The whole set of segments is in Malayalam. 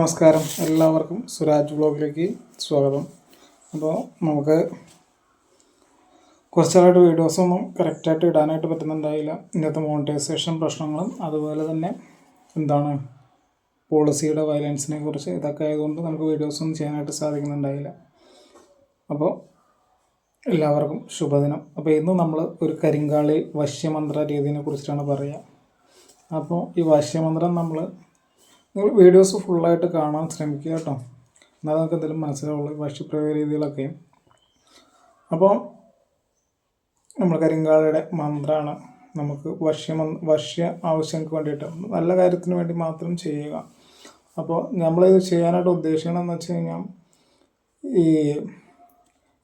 നമസ്കാരം. എല്ലാവർക്കും സുരാജ് ബ്ലോഗിലേക്ക് സ്വാഗതം. അപ്പോൾ നമുക്ക് കുറച്ചാളായിട്ട് വീഡിയോസൊന്നും കറക്റ്റായിട്ട് ഇടാനായിട്ട് പറ്റുന്നുണ്ടായില്ല. ഇന്നത്തെ മോണിറ്റൈസേഷൻ പ്രശ്നങ്ങളും അതുപോലെ തന്നെ എന്താണ് പോളിസിയുടെ വയലൻസിനെ കുറിച്ച് ഇതൊക്കെ ആയതുകൊണ്ട് നമുക്ക് വീഡിയോസൊന്നും ചെയ്യാനായിട്ട് സാധിക്കുന്നുണ്ടായില്ല. അപ്പോൾ എല്ലാവർക്കും ശുഭദിനം. അപ്പോൾ ഇന്ന് നമ്മൾ ഒരു കരിങ്കാളി വശ്യമന്ത്ര രീതിയെ കുറിച്ചിട്ടാണ് പറയുക. അപ്പോൾ ഈ വശ്യമന്ത്രം നമ്മൾ നിങ്ങൾ വീഡിയോസ് ഫുള്ളായിട്ട് കാണാൻ ശ്രമിക്കുക കേട്ടോ. എന്നാൽ നമുക്ക് എന്തെങ്കിലും മനസ്സിലാവുള്ളൂ ഭക്ഷ്യപ്രയോഗ രീതികളൊക്കെ. അപ്പോൾ നമ്മൾ കരിങ്കാളയുടെ മന്ത്രമാണ് നമുക്ക് വശ്യ വശ്യ ആവശ്യങ്ങൾക്ക് വേണ്ടിയിട്ട് നല്ല കാര്യത്തിന് വേണ്ടി മാത്രം ചെയ്യുക. അപ്പോൾ നമ്മളിത് ചെയ്യാനായിട്ട് ഉദ്ദേശിക്കണമെന്ന് വെച്ച് കഴിഞ്ഞാൽ ഈ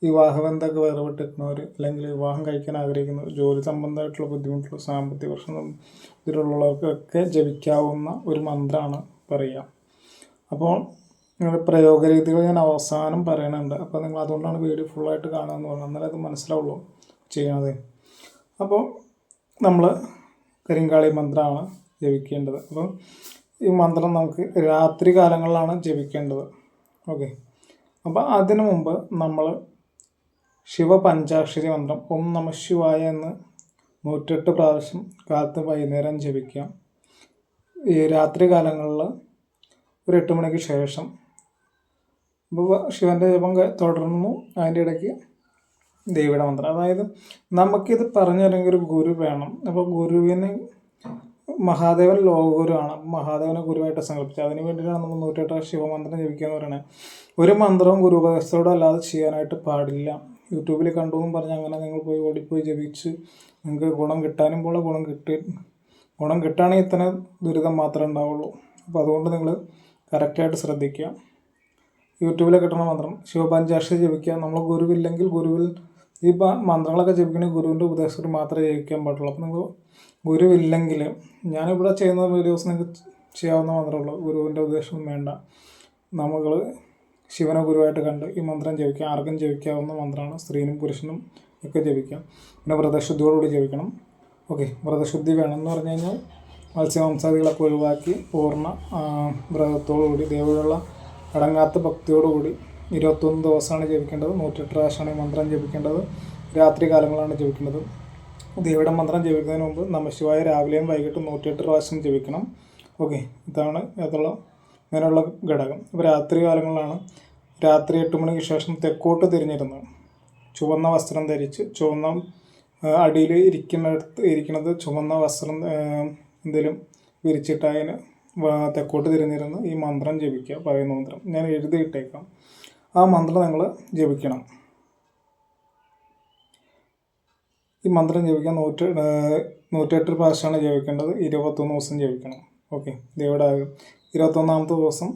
വിവാഹബന്ധമൊക്കെ വേർപെട്ടിരിക്കുന്നവർ അല്ലെങ്കിൽ വിവാഹം കഴിക്കാൻ ആഗ്രഹിക്കുന്നവർ ജോലി സംബന്ധമായിട്ടുള്ള ബുദ്ധിമുട്ടുള്ള സാമ്പത്തിക പ്രശ്നം ഇതിലുള്ളവർക്കൊക്കെ ജപിക്കാവുന്ന ഒരു മന്ത്രമാണ് പറയുക അപ്പോൾ നിങ്ങളുടെ പ്രയോഗരീതികൾ ഞാൻ അവസാനം പറയണുണ്ട്. അപ്പോൾ നിങ്ങൾ അതുകൊണ്ടാണ് വീഡിയോ ഫുള്ളായിട്ട് കാണുകയെന്ന് പറഞ്ഞത്. എന്നാലേ അത് മനസ്സിലാവുള്ളൂ ചെയ്യണത്. അപ്പോൾ നമ്മൾ കരിങ്കാളി മന്ത്രമാണ് ജപിക്കേണ്ടത്. അപ്പോൾ ഈ മന്ത്രം നമുക്ക് രാത്രി കാലങ്ങളിലാണ് ജപിക്കേണ്ടത്. ഓക്കെ. അപ്പോൾ അതിനു മുമ്പ് നമ്മൾ ശിവ പഞ്ചാക്ഷരി മന്ത്രം ഓം നമ ശിവായ എന്ന് നൂറ്റെട്ട് പ്രാവശ്യം കാലത്ത് വൈകുന്നേരം ജപിക്കാം. ഈ രാത്രി കാലങ്ങളിൽ ഒരു എട്ട് മണിക്ക് ശേഷം ശിവന്റെ ജപം തുടർന്നു. അതിന്റെ ഇടയ്ക്ക് ദേവിയുടെ മന്ത്രം. അതായത് നമുക്കിത് പറഞ്ഞിറങ്ങിയ ഒരു ഗുരു വേണം. അപ്പോൾ ഗുരുവിന് മഹാദേവൻ ലോകഗുരുവാണ്. മഹാദേവനെ ഗുരുവായിട്ട് സങ്കല്പിച്ചത് അതിന് വേണ്ടിയിട്ടാണ് നമ്മൾ നൂറ്റെട്ട് ശിവമന്ത്രം ജപിക്കുക എന്ന് പറയുന്നത്. ഒരു മന്ത്രവും ഗുരുപദേശത്തോടെ അല്ലാതെ ചെയ്യാനായിട്ട് പാടില്ല. യൂട്യൂബിൽ കണ്ടു എന്നും പറഞ്ഞ് അങ്ങനെ നിങ്ങൾ പോയി ഓടിപ്പോയി ജപിച്ച് നിങ്ങൾക്ക് ഗുണം കിട്ടാനും പോലെ ഗുണം കിട്ടി ഗുണം കിട്ടുകയാണെങ്കിൽ ഇത്തരം ദുരിതം മാത്രമേ ഉണ്ടാവുള്ളൂ. അപ്പോൾ അതുകൊണ്ട് നിങ്ങൾ കറക്റ്റായിട്ട് ശ്രദ്ധിക്കുക. യൂട്യൂബിലെ കിട്ടുന്ന മന്ത്രം ശിവപഞ്ചാക്ഷരി ജപിക്കുക. നമ്മൾ ഗുരുവില്ലെങ്കിൽ ഗുരുവിൽ ഈ മന്ത്രങ്ങളൊക്കെ ജപിക്കണമെങ്കിൽ ഗുരുവിന്റെ ഉപദേശത്തിൽ മാത്രമേ ജപിക്കാൻ പാടുള്ളൂ. അപ്പോൾ നിങ്ങൾ ഗുരുവില്ലെങ്കിൽ ഞാനിവിടെ ചെയ്യുന്ന വീഡിയോസ് നിങ്ങൾക്ക് ചെയ്യാവുന്ന മാത്രമേ ഉള്ളൂ ഗുരുവിന്റെ ഉപദേശം വേണ്ട. നമ്മൾ ശിവനെ ഗുരുവായിട്ട് കണ്ട് ഈ മന്ത്രം ജപിക്കുക. ആർക്കും ജപിക്കാവുന്ന മന്ത്രമാണ്. സ്ത്രീനും പുരുഷനും ഒക്കെ ജപിക്കാം പിന്നെ വ്രതശുദ്ധിയോടുകൂടി ജപിക്കണം. ഓക്കെ വ്രതശുദ്ധി വേണമെന്ന് പറഞ്ഞു കഴിഞ്ഞാൽ മത്സ്യമാംസാദികളൊക്കെ ഒഴിവാക്കി പൂർണ വ്രതത്തോടുകൂടി ദേവിയുള്ള അടങ്ങാത്ത ഭക്തിയോടുകൂടി ഇരുപത്തൊന്ന് ദിവസമാണ് ജപിക്കേണ്ടത് നൂറ്റെട്ട് പ്രാവശ്യമാണ് മന്ത്രം ജപിക്കേണ്ടത് രാത്രി കാലങ്ങളാണ് ജപിക്കേണ്ടത്. ദേവിയുടെ മന്ത്രം ജപിക്കുന്നതിന് മുമ്പ് നമശിവായ രാവിലെയും വൈകിട്ടും നൂറ്റിയെട്ട് പ്രാവശ്യം ജപിക്കണം. ഓക്കെ ഇതാണ് അതുള്ള ഇങ്ങനെയുള്ള ഘടകം. ഇപ്പോൾ രാത്രി കാലങ്ങളിലാണ് രാത്രി എട്ട് മണിക്ക് ശേഷം തെക്കോട്ട് തിരിഞ്ഞിരുന്നത് ചുവന്ന വസ്ത്രം ധരിച്ച് ചുവന്ന അടിയിൽ ഇരിക്കുന്നിടത്ത് ഇരിക്കുന്നത് ചുമന്ന വസ്ത്രം എന്തെങ്കിലും വിരിച്ചിട്ട് അതിന് തെക്കോട്ട് തിരിഞ്ഞിരുന്ന് ഈ മന്ത്രം ജപിക്കുക പറയുന്ന മന്ത്രം. ഞാൻ എഴുതിയിട്ടേക്കാം. ആ മന്ത്രം നിങ്ങൾ ജപിക്കണം. ഈ മന്ത്രം ജപിക്കാൻ നൂറ്റി നൂറ്റെട്ട് പ്രാവശ്യമാണ് ജപിക്കേണ്ടത്. ഇരുപത്തൊന്ന് ദിവസം ജപിക്കണം. ഓക്കെ. ദേവിടാകും ഇരുപത്തൊന്നാമത്തെ ദിവസം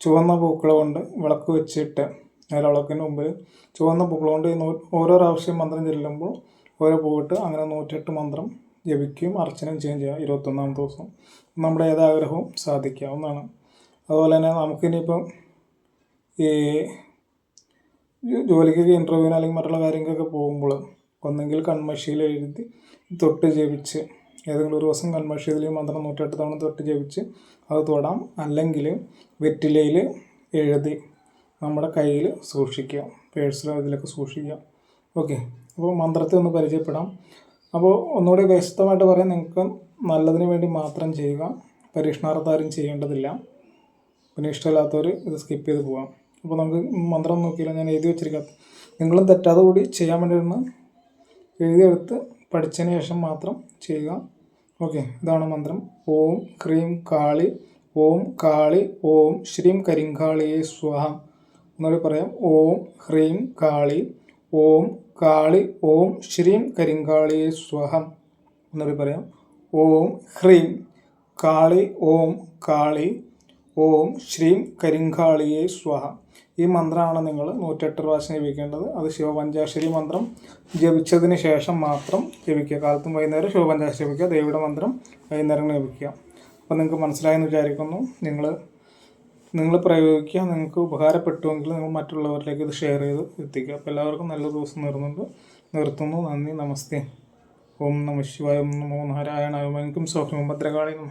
ചുവന്ന പൂക്കൾ കൊണ്ട് വിളക്ക് വെച്ചിട്ട് വിളക്കിന് മുമ്പിൽ ചുവന്ന പൂക്കൾ കൊണ്ട് ഓരോ പ്രാവശ്യം മന്ത്രം ചെല്ലുമ്പോൾ ഓരോ പൂവിട്ട് അങ്ങനെ നൂറ്റെട്ട് മന്ത്രം ജപിക്കുകയും അർച്ചനയും ചെയ്യുകയും ചെയ്യാം ഇരുപത്തൊന്നാം ദിവസം. നമ്മുടെ ഏതാഗ്രഹവും സാധിക്കാവുന്നതാണ്. അതുപോലെ തന്നെ നമുക്കിനിയിപ്പം ഈ ജോലിക്കൊക്കെ ഇന്റർവ്യൂവിന് അല്ലെങ്കിൽ മറ്റുള്ള കാര്യങ്ങൾക്കൊക്കെ പോകുമ്പോൾ ഒന്നെങ്കിൽ കൺമഷിയിൽ എഴുതി തൊട്ട് ജപിച്ച് ഏതെങ്കിലും ഒരു ദിവസം കൺമഷിയിൽ മന്ത്രം നൂറ്റെട്ട് തവണ തൊട്ട് ജപിച്ച് അത് തൊടാം. അല്ലെങ്കിൽ വെറ്റിലയിൽ എഴുതി നമ്മുടെ കയ്യിൽ സൂക്ഷിക്കുക പേഴ്സിലോ ഇതിലൊക്കെ സൂക്ഷിക്കുക ഓക്കെ. അപ്പോൾ മന്ത്രത്തെ ഒന്ന് പരിചയപ്പെടാം. അപ്പോൾ ഒന്നുകൂടി വ്യക്തമായിട്ട് പറയാം നിങ്ങൾക്ക് നല്ലതിന് വേണ്ടി മാത്രം ചെയ്യുക. പരീക്ഷണാർത്ഥാരും ചെയ്യേണ്ടതില്ല. പിന്നെ ഇഷ്ടമില്ലാത്തവർ ഇത് സ്കിപ്പ് ചെയ്ത് പോകാം അപ്പോൾ നമുക്ക് മന്ത്രം നോക്കിയില്ല ഞാൻ എഴുതി വെച്ചിരിക്കാം നിങ്ങളും തെറ്റാതെ കൂടി ചെയ്യാൻ വേണ്ടി ഒന്ന് എഴുതിയെടുത്ത് പഠിച്ചതിന് ശേഷം മാത്രം ചെയ്യുക. ഓക്കെ. ഇതാണ് മന്ത്രം. ഓം ക്രീം കാളി. ഓം കാളി. ഓം ശ്രീം കരിങ്കാളിയെ സ്വാഹം. എന്നോട് പറയാം. ഓം ഹ്രീം കാളി ഓം കാളി ഓം ശ്രീം കരിങ്കാളിയെ സ്വഹം എന്നൊരു പറയാം. ഓം ഹ്രീം കാളി ഓം കാളി ഓം ശ്രീം കരിങ്കാളിയെ സ്വഹ. ഈ മന്ത്രമാണ് നിങ്ങൾ നൂറ്റെട്ട് പ്രാവശ്യം ജപിക്കേണ്ടത്. അത് ശിവപഞ്ചാക്ഷരി മന്ത്രം. ജപിച്ചതിന് ശേഷം മാത്രം ജപിക്കുക. കാലത്തും വൈകുന്നേരം ശിവപഞ്ചാക്ഷരി ജപിക്കുക. ദേവിയുടെ മന്ത്രം വൈകുന്നേരം ജപിക്കുക. അപ്പോൾ നിങ്ങൾക്ക് മനസ്സിലായെന്ന് വിചാരിക്കുന്നു. നിങ്ങൾ നിങ്ങൾ പ്രയോഗിക്കുക നിങ്ങൾക്ക് ഉപകാരപ്പെട്ടുവെങ്കിൽ നിങ്ങൾ മറ്റുള്ളവരിലേക്ക് ഇത് ഷെയർ ചെയ്ത് എത്തിക്കുക. അപ്പോൾ എല്ലാവർക്കും നല്ല ദിവസം നേർന്നുണ്ട്. നിർത്തുന്നു. നന്ദി. നമസ്തേ. ഓം നമ ശിവായ. നമോ നാരായണായ. ഓം. എനിക്കും ഭദ്രകാളി നമ.